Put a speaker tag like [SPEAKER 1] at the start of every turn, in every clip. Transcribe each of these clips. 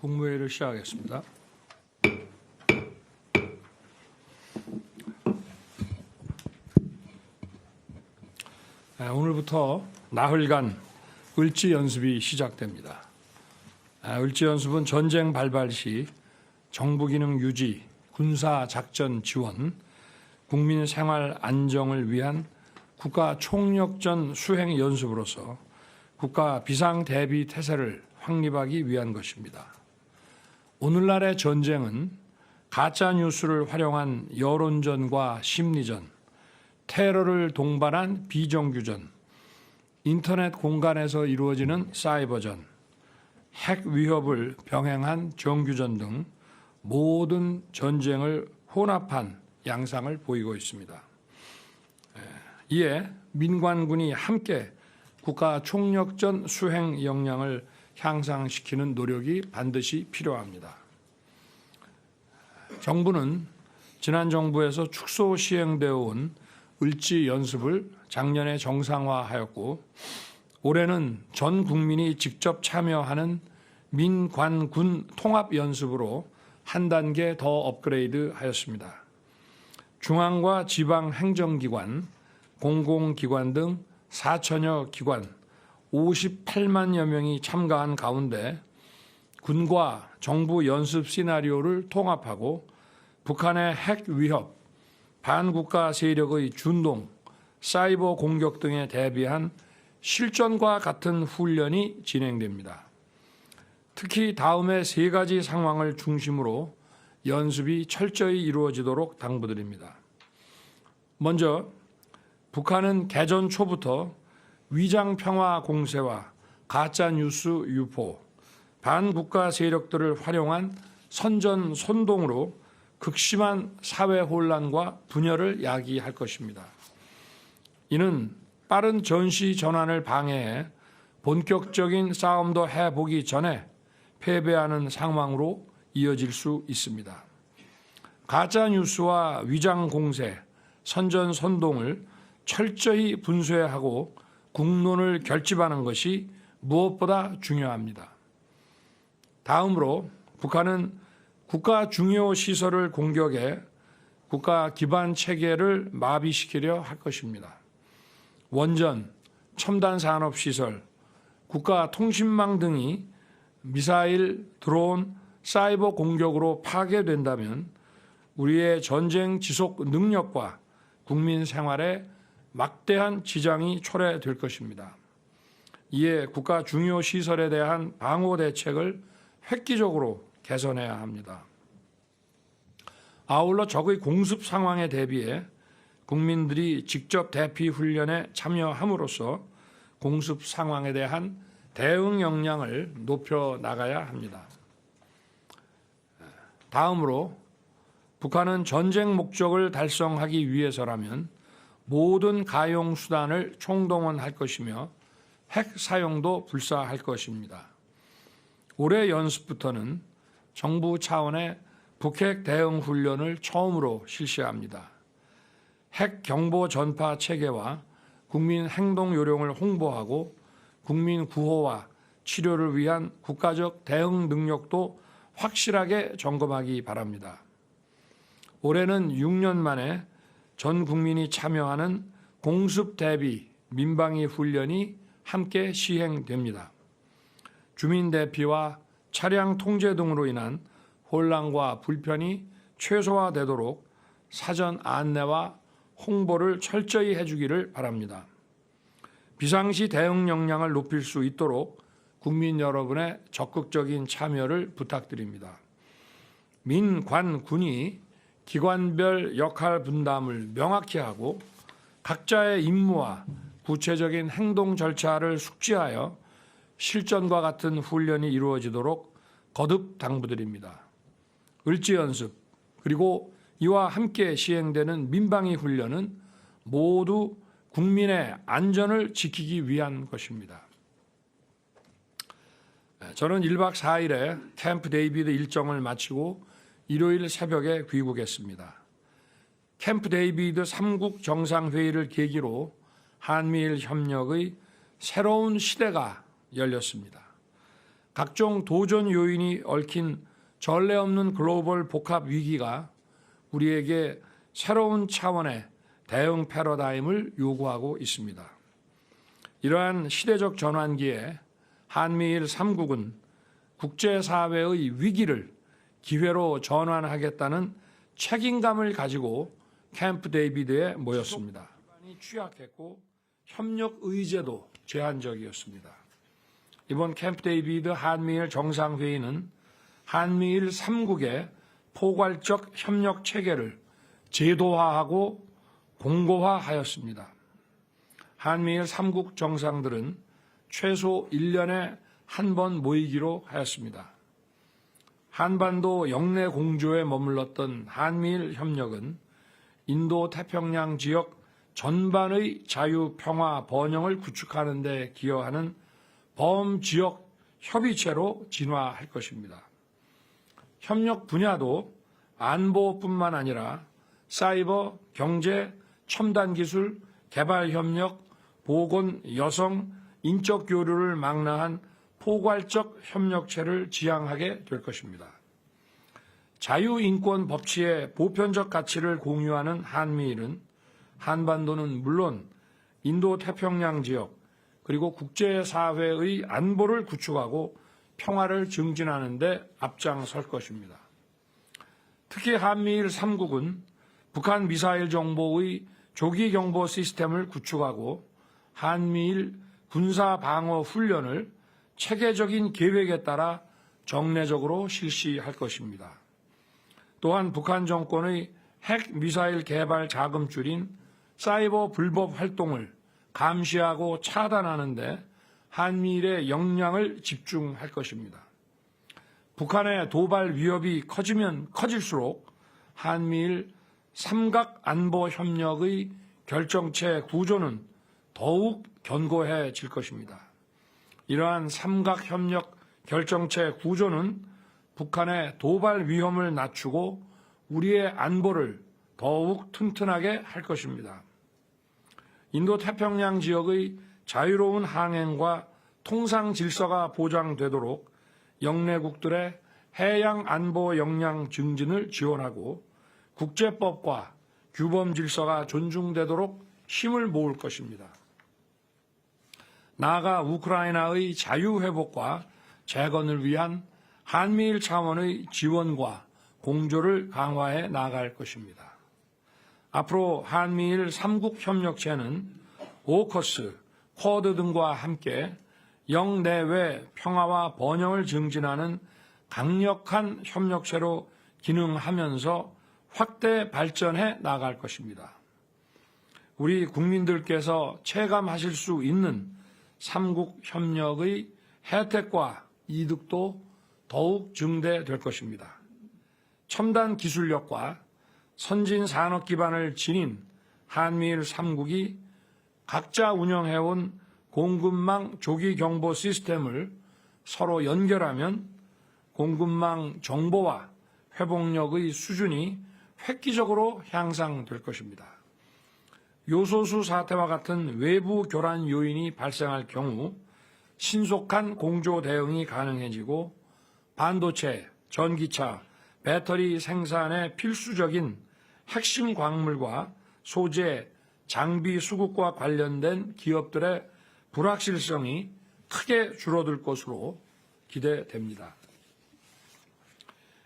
[SPEAKER 1] 국무회의를 시작하겠습니다. 네, 오늘부터 나흘간 을지 연습이 시작됩니다. 아, 을지 연습은 전쟁 발발 시 정부 기능 유지, 군사 작전 지원, 국민 생활 안정을 위한 국가 총력전 수행 연습으로서 국가 비상 대비 태세를 확립하기 위한 것입니다. 오늘날의 전쟁은 가짜 뉴스를 활용한 여론전과 심리전, 테러를 동반한 비정규전, 인터넷 공간에서 이루어지는 사이버전, 핵 위협을 병행한 정규전 등 모든 전쟁을 혼합한 양상을 보이고 있습니다. 이에 민관군이 함께 국가 총력전 수행 역량을 향상시키는 노력이 반드시 필요합니다. 정부는 지난 정부에서 축소 시행되어 온 을지 연습을 작년에 정상화하였고 올해는 전 국민이 직접 참여하는 민관군 통합 연습으로 한 단계 더 업그레이드 하였습니다. 중앙과 지방 행정기관, 공공기관 등 4천여 기관 58만여 명이 참가한 가운데 군과 정부 연습 시나리오를 통합하고 북한의 핵 위협, 반국가 세력의 준동, 사이버 공격 등에 대비한 실전과 같은 훈련이 진행됩니다. 특히 다음의 세 가지 상황을 중심으로 연습이 철저히 이루어지도록 당부드립니다. 먼저 북한은 개전 초부터 위장 평화 공세와 가짜 뉴스 유포, 반국가 세력들을 활용한 선전 선동으로 극심한 사회 혼란과 분열을 야기할 것입니다. 이는 빠른 전시 전환을 방해해 본격적인 싸움도 해보기 전에 패배하는 상황으로 이어질 수 있습니다. 가짜 뉴스와 위장 공세, 선전 선동을 철저히 분쇄하고 국론을 결집하는 것이 무엇보다 중요합니다. 다음으로 북한은 국가 중요 시설을 공격해 국가 기반 체계를 마비시키려 할 것입니다. 원전, 첨단 산업 시설, 국가 통신망 등이 미사일, 드론, 사이버 공격으로 파괴된다면 우리의 전쟁 지속 능력과 국민 생활에 막대한 지장이 초래될 것입니다. 이에 국가 중요 시설에 대한 방호 대책을 획기적으로 개선해야 합니다. 아울러 적의 공습 상황에 대비해 국민들이 직접 대피 훈련에 참여함으로써 공습 상황에 대한 대응 역량을 높여 나가야 합니다. 다음으로 북한은 전쟁 목적을 달성하기 위해서라면 모든 가용 수단을 총동원할 것이며 핵 사용도 불사할 것입니다. 올해 연습부터는 정부 차원의 북핵 대응 훈련을 처음으로 실시합니다. 핵 경보 전파 체계와 국민 행동 요령을 홍보하고 국민 구호와 치료를 위한 국가적 대응 능력도 확실하게 점검하기 바랍니다. 올해는 6년 만에 전 국민이 참여하는 공습 대비 민방위 훈련이 함께 시행됩니다. 주민 대피와 차량 통제 등으로 인한 혼란과 불편이 최소화되도록 사전 안내와 홍보를 철저히 해주기를 바랍니다. 비상시 대응 역량을 높일 수 있도록 국민 여러분의 적극적인 참여를 부탁드립니다. 민, 관, 군이 기관별 역할 분담을 명확히 하고 각자의 임무와 구체적인 행동 절차를 숙지하여 실전과 같은 훈련이 이루어지도록 거듭 당부드립니다. 을지 연습 그리고 이와 함께 시행되는 민방위 훈련은 모두 국민의 안전을 지키기 위한 것입니다. 저는 1박 4일에 캠프 데이비드 일정을 마치고 일요일 새벽에 귀국했습니다. 캠프 데이비드 3국 정상회의를 계기로 한미일 협력의 새로운 시대가 열렸습니다. 각종 도전 요인이 얽힌 전례 없는 글로벌 복합 위기가 우리에게 새로운 차원의 대응 패러다임을 요구하고 있습니다. 이러한 시대적 전환기에 한미일 3국은 국제사회의 위기를 기회로 전환하겠다는 책임감을 가지고 캠프 데이비드에 모였습니다. 취약했고 협력 의제도 제한적이었습니다. 이번 캠프 데이비드 한미일 정상회의는 한미일 3국의 포괄적 협력 체계를 제도화하고 공고화하였습니다. 한미일 3국 정상들은 최소 1년에 한 번 모이기로 하였습니다. 한반도 영내 공조에 머물렀던 한미일 협력은 인도 태평양 지역 전반의 자유, 평화, 번영을 구축하는 데 기여하는 범지역 협의체로 진화할 것입니다. 협력 분야도 안보뿐만 아니라 사이버, 경제, 첨단 기술, 개발 협력, 보건, 여성, 인적 교류를 망라한 포괄적 협력체를 지향하게 될 것입니다. 자유인권 법치의 보편적 가치를 공유하는 한미일은 한반도는 물론 인도 태평양 지역 그리고 국제사회의 안보를 구축하고 평화를 증진하는 데 앞장설 것입니다. 특히 한미일 3국은 북한 미사일 정보의 조기 경보 시스템을 구축하고 한미일 군사 방어 훈련을 체계적인 계획에 따라 정례적으로 실시할 것입니다. 또한 북한 정권의 핵 미사일 개발 자금줄인 사이버 불법 활동을 감시하고 차단하는데 한미일의 역량을 집중할 것입니다. 북한의 도발 위협이 커지면 커질수록 한미일 삼각 안보 협력의 결정체 구조는 더욱 견고해질 것입니다. 이러한 삼각 협력 결정체 구조는 북한의 도발 위험을 낮추고 우리의 안보를 더욱 튼튼하게 할 것입니다. 인도 태평양 지역의 자유로운 항행과 통상 질서가 보장되도록 영내국들의 해양 안보 역량 증진을 지원하고 국제법과 규범 질서가 존중되도록 힘을 모을 것입니다. 나아가 우크라이나의 자유회복과 재건을 위한 한미일 차원의 지원과 공조를 강화해 나갈 것입니다. 앞으로 한미일 3국 협력체는 오커스, 쿼드 등과 함께 영내외 평화와 번영을 증진하는 강력한 협력체로 기능하면서 확대 발전해 나갈 것입니다. 우리 국민들께서 체감하실 수 있는 삼국 협력의 혜택과 이득도 더욱 증대될 것입니다. 첨단 기술력과 선진 산업 기반을 지닌 한미일 3국이 각자 운영해온 공급망 조기 경보 시스템을 서로 연결하면 공급망 정보와 회복력의 수준이 획기적으로 향상될 것입니다. 요소수 사태와 같은 외부 교란 요인이 발생할 경우 신속한 공조 대응이 가능해지고 반도체, 전기차, 배터리 생산에 필수적인 핵심 광물과 소재, 장비 수급과 관련된 기업들의 불확실성이 크게 줄어들 것으로 기대됩니다.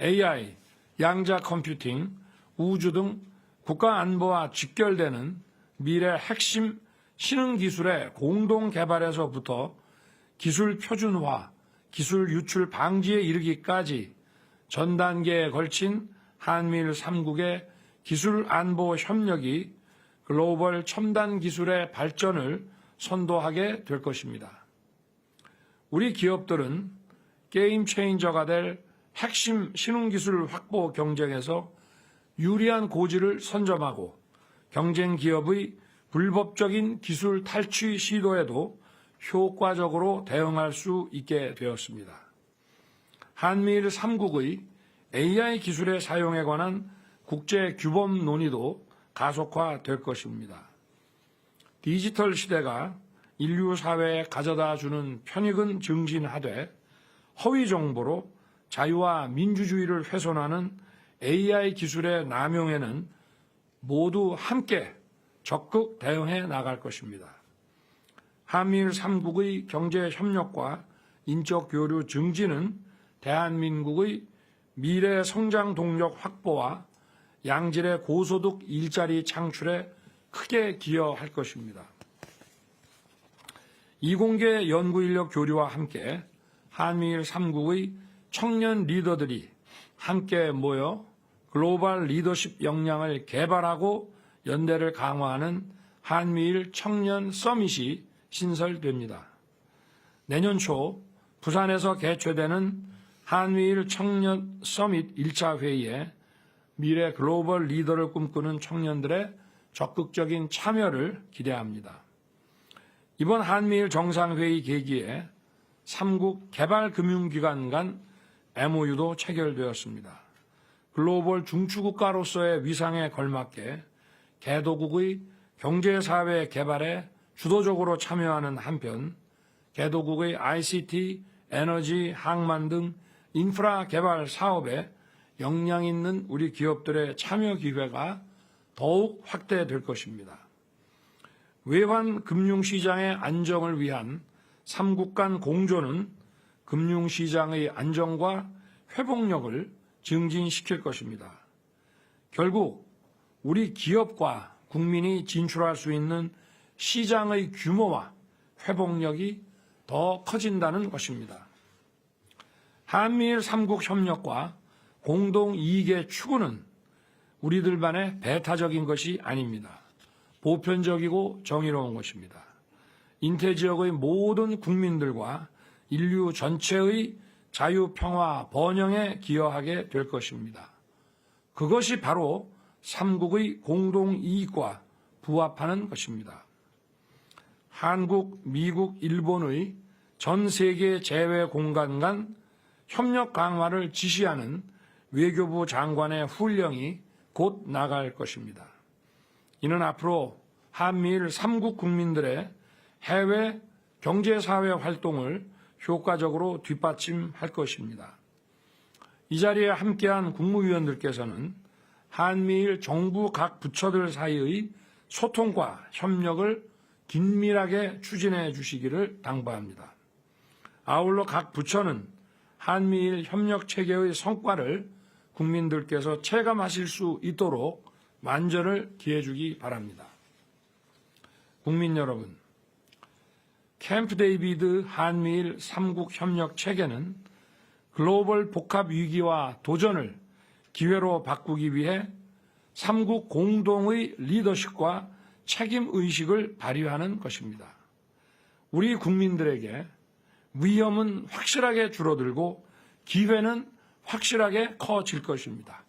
[SPEAKER 1] AI, 양자 컴퓨팅, 우주 등 국가 안보와 직결되는 미래 핵심 신흥 기술의 공동 개발에서부터 기술 표준화, 기술 유출 방지에 이르기까지 전 단계에 걸친 한미일 3국의 기술 안보 협력이 글로벌 첨단 기술의 발전을 선도하게 될 것입니다. 우리 기업들은 게임 체인저가 될 핵심 신흥 기술 확보 경쟁에서 유리한 고지를 선점하고 경쟁 기업의 불법적인 기술 탈취 시도에도 효과적으로 대응할 수 있게 되었습니다. 한미일 3국의 AI 기술의 사용에 관한 국제 규범 논의도 가속화될 것입니다. 디지털 시대가 인류 사회에 가져다 주는 편익은 증진하되 허위 정보로 자유와 민주주의를 훼손하는 AI 기술의 남용에는 모두 함께 적극 대응해 나갈 것입니다. 한미일 3국의 경제 협력과 인적 교류 증진은 대한민국의 미래 성장 동력 확보와 양질의 고소득 일자리 창출에 크게 기여할 것입니다. 이공계 연구 인력 교류와 함께 한미일 3국의 청년 리더들이 함께 모여 글로벌 리더십 역량을 개발하고 연대를 강화하는 한미일 청년 서밋이 신설됩니다. 내년 초 부산에서 개최되는 한미일 청년 서밋 1차 회의에 미래 글로벌 리더를 꿈꾸는 청년들의 적극적인 참여를 기대합니다. 이번 한미일 정상회의 계기에 3국 개발금융기관 간 MOU도 체결되었습니다. 글로벌 중추국가로서의 위상에 걸맞게 개도국의 경제사회 개발에 주도적으로 참여하는 한편 개도국의 ICT, 에너지, 항만 등 인프라 개발 사업에 역량 있는 우리 기업들의 참여 기회가 더욱 확대될 것입니다. 외환 금융시장의 안정을 위한 삼국 간 공조는 금융시장의 안정과 회복력을 증진시킬 것입니다. 결국 우리 기업과 국민이 진출할 수 있는 시장의 규모와 회복력이 더 커진다는 것입니다. 한미일 삼국 협력과 공동 이익의 추구는 우리들만의 배타적인 것이 아닙니다. 보편적이고 정의로운 것입니다. 인태 지역의 모든 국민들과 인류 전체의 자유, 평화, 번영에 기여하게 될 것입니다. 그것이 바로 삼국의 공동 이익과 부합하는 것입니다. 한국, 미국, 일본의 전 세계 재외 공간 간 협력 강화를 지시하는 외교부 장관의 훈령이 곧 나갈 것입니다. 이는 앞으로 한미일 3국 국민들의 해외 경제사회 활동을 효과적으로 뒷받침할 것입니다. 이 자리에 함께한 국무위원들께서는 한미일 정부 각 부처들 사이의 소통과 협력을 긴밀하게 추진해 주시기를 당부합니다. 아울러 각 부처는 한미일 협력 체계의 성과를 국민들께서 체감하실 수 있도록 만전을 기해 주기 바랍니다. 국민 여러분, 캠프 데이비드 한미일 3국 협력 체계는 글로벌 복합 위기와 도전을 기회로 바꾸기 위해 3국 공동의 리더십과 책임 의식을 발휘하는 것입니다. 우리 국민들에게 위험은 확실하게 줄어들고 기회는 확실하게 커질 것입니다.